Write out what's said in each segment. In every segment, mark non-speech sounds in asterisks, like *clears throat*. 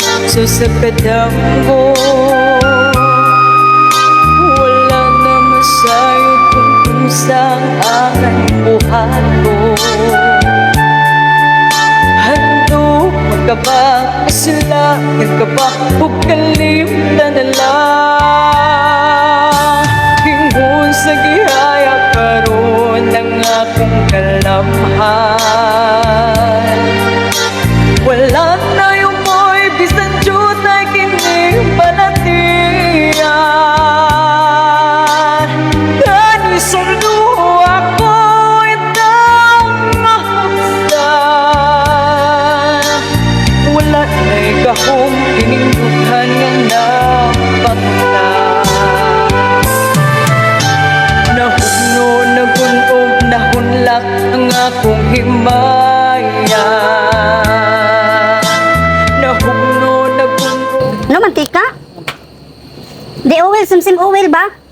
tao Susagkadang ko Wala na masayo kung saan ang buhat ko. Hando magkabak sila Nagkabak o kalimta na lang Hingun sa gihaya karon ng akong kalamhan Kani sardo ako itang mahapsan Wala na'y kahong hiningdukan nga napakta Nahugno, nagunog, nahunlak ang akong himaya Nahugno, nagunog No mantika? The oil, simsim oil ba?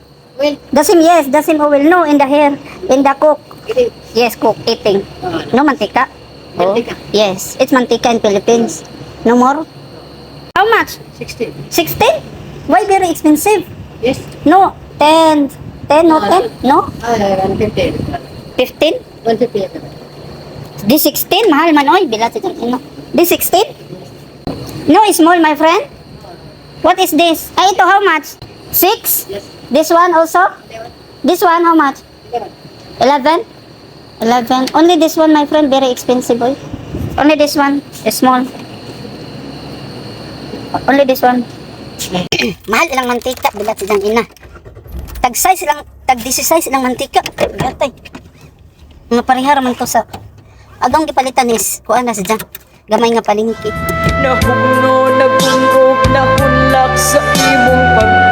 Well, The same, yes, the same oil. No, in the hair, in the cook. is. Yes, cook, eating. No mantika? Mantika. Yes, it's mantika in Philippines. No more? How much? 16. 16? Why very expensive? Yes. No, 10. 10, no 10? No? Ah, 150. 15? 150. Di 16? Mahal man oy, bilat ito. No. Di 16? No, small, my friend. What is this? Ay, ito, how much? 6? Yes. This one also? This one, how much? 11? 11. Only this one, my friend, very expensive, boy. Only this one, is small. Only this one. *clears throat* Mahal ilang mantika, bilat silang ina. Tag size ilang, tag 16 ilang mantika. Gatay. Mga parihar man to sa... Agang gipalitan is, kuan na siya. Gamay nga palingki. Nahugno, nagunog, nahulak sa imong pagbiya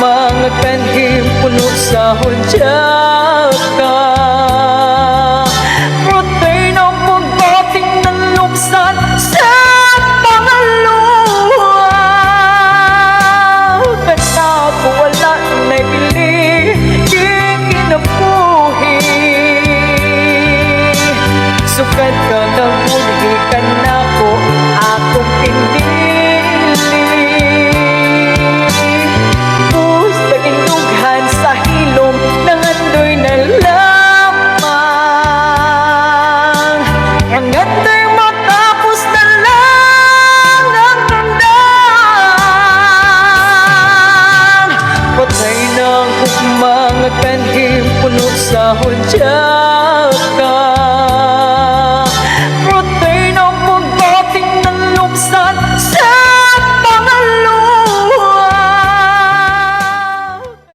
mga kanhim puno sa hudyaka